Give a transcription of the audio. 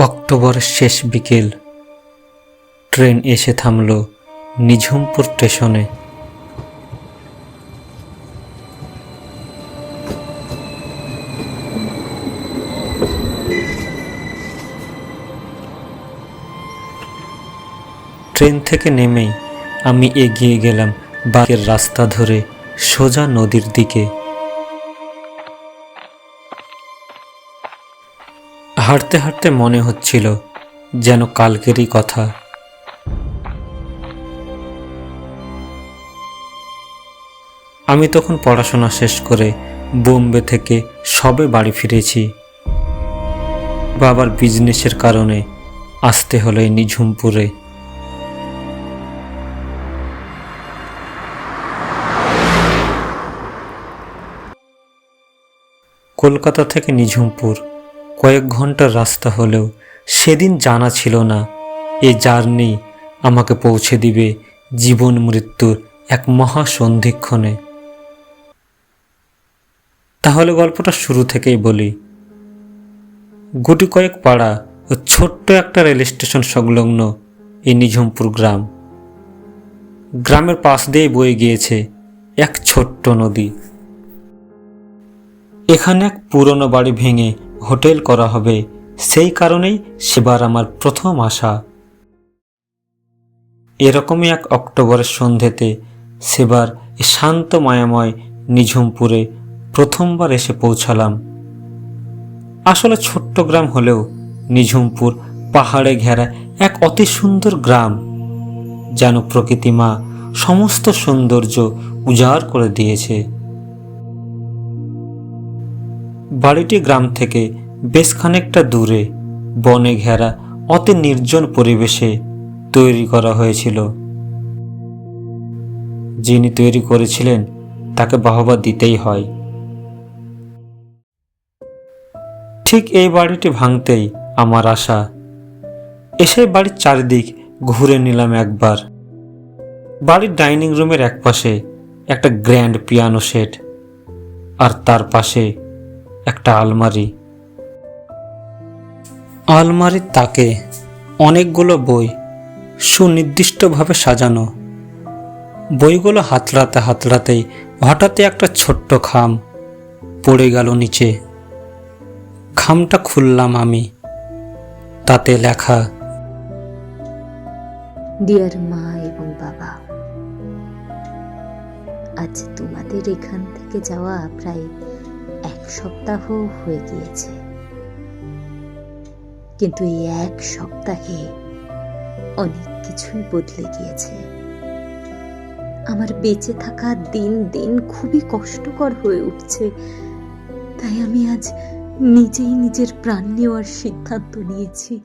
অক্টোবরের শেষ বিকেল। ট্রেন এসে থামল নিঝুমপুর স্টেশনে। ট্রেন থেকে নেমেই আমি এগিয়ে গেলাম বাকের রাস্তা ধরে সোজা নদীর দিকে। হাঁটতে হাঁটতে মনে হচ্ছিল যেন কালকেরই কথা। আমি তখন পড়াশোনা শেষ করে বোম্বে থেকে সবে বাড়ি ফিরেছি। বাবার বিজনেসের কারণে আসতে হলো নিঝুমপুরে। কলকাতা থেকে নিঝুমপুর কয়েক ঘণ্টার রাস্তা হলেও সেদিন জানা ছিল না। এ জার্নি আমাকে পৌঁছে দিবে জীবন মৃত্যুর এক মহা সন্ধিক্ষণে। তাহলে গল্পটা শুরু থেকেই বলি। গুটি কয়েক পাড়া ও ছোট্ট একটা রেল স্টেশন সংলগ্ন এই নিঝুমপুর গ্রাম। গ্রামের পাশ দিয়ে বয়ে গিয়েছে এক ছোট্ট নদী। এখানে এক পুরনো বাড়ি ভেঙে হোটেল করা হবে। সেই কারণেই সেবার আমার প্রথম আশা। এরকমই এক অক্টোবরের সন্ধেতে সেবার শান্ত মায়াময় নিঝুমপুরে প্রথমবার এসে পৌঁছালাম। আসলে ছোট্ট গ্রাম হলেও নিঝুমপুর পাহাড়ে ঘেরা এক অতি সুন্দর গ্রাম, যেন প্রকৃতি মা সমস্ত সৌন্দর্য উজাড় করে দিয়েছে। বাড়িটি গ্রাম থেকে বেশ খানিকটা দূরে। বনে ঘেরা, অতি নির্জন পরিবেশে তৈরি করা হয়েছিল। যিনি তৈরি করেছিলেন, তাকে বাহবা দিতেই হয়। ঠিক এই বাড়িটি ভাঙতেই আমার আশা। এসে বাড়ির চারিদিক ঘুরে নিলাম একবার। বাড়ির ডাইনিং রুমের একপাশে একটা গ্র্যান্ড পিয়ানো সেট, আর তার পাশে একটা আলমারি। আলমারির তাকে অনেকগুলো বই সুনির্দিষ্টভাবে সাজানো। বইগুলো হাতড়াতে হাতড়াতেই হঠাৎই একটা ছোট্ট খাম পড়ে গেল নিচে। খামটা খুললাম আমি। তাতে লেখা, ডিয়ার মা এবং বাবা, আজ তোমাদের এখান থেকে যাওয়া প্রায় সপ্তাহ হয়ে গিয়েছে। কিন্তু এই এক সপ্তাহে অনেক কিছুই বদলে গিয়েছে। আমার বেঁচে থাকা দিন দিন খুবই কষ্টকর হয়ে উঠছে। তাই আমি আজ নিজেই নিজের প্রাণ নেওয়ার সিদ্ধান্ত নিয়েছি।